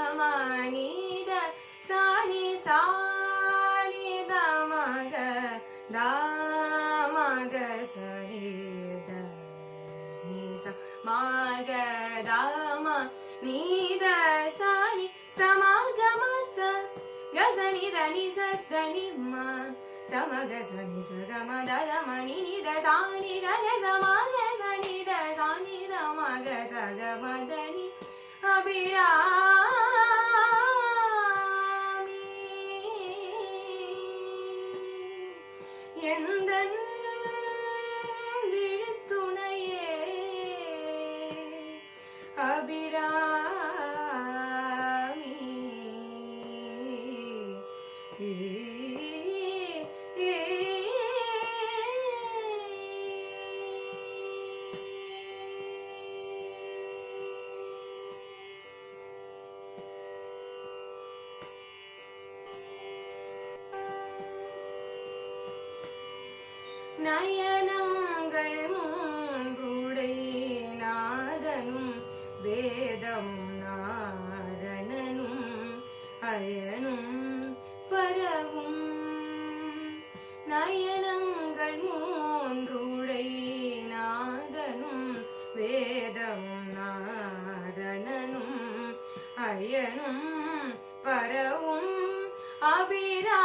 മഗദമാനിദ സാനി സാനി ദമഗ ദമഗ സനി ദ നിസ മഗദമ നീദ സാനി மாகதாம நீத சாணி சமாகமச கசனி தனி சத்தனி மா தமக சனி சகம ததமணி நித சாணி கத சமாக சனி த சாணி தமக சகமதனி அபிராமி எந்தன் நயனங்கள் மூன்றுடை நாதனும் வேதமும் நாரணனும் அயனும் நயனங்கள் மூன்றுடை நாதனும் வேதமும் நாரணனும் அயனும் பரவும் அபிரா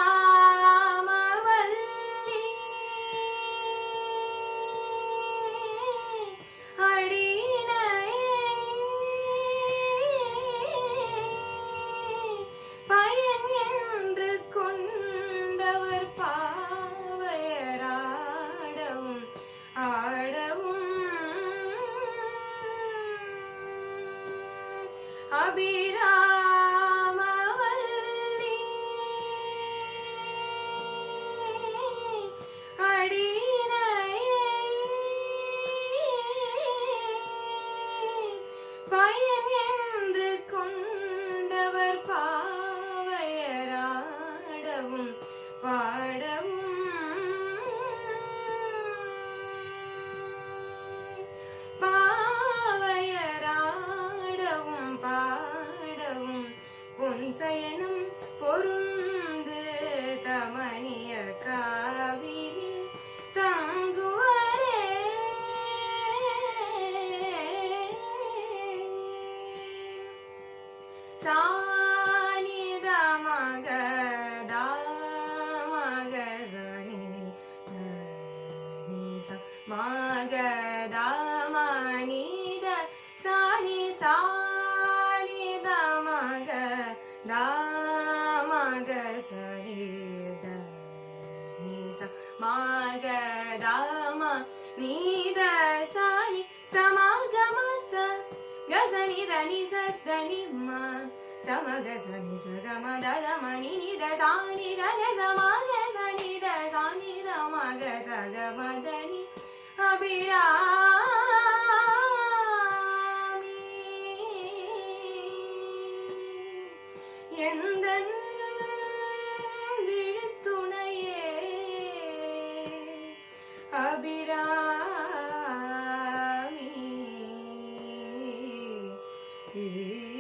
be சயனம் பொருந்து தமணிய காவினில் தாங்குவரே. சானிதமாக தாமக சனி நீச தாமணித சாணி சா தாமக சனித நீச நீத சாணி சமாகமச கசனி தனி சத்தனி மா தமக சனி சகம ததமணி நித சாணி கத சமாக சனி த சாணி தமக சகமதனி அபிராமி. எந்தன் அபிராமி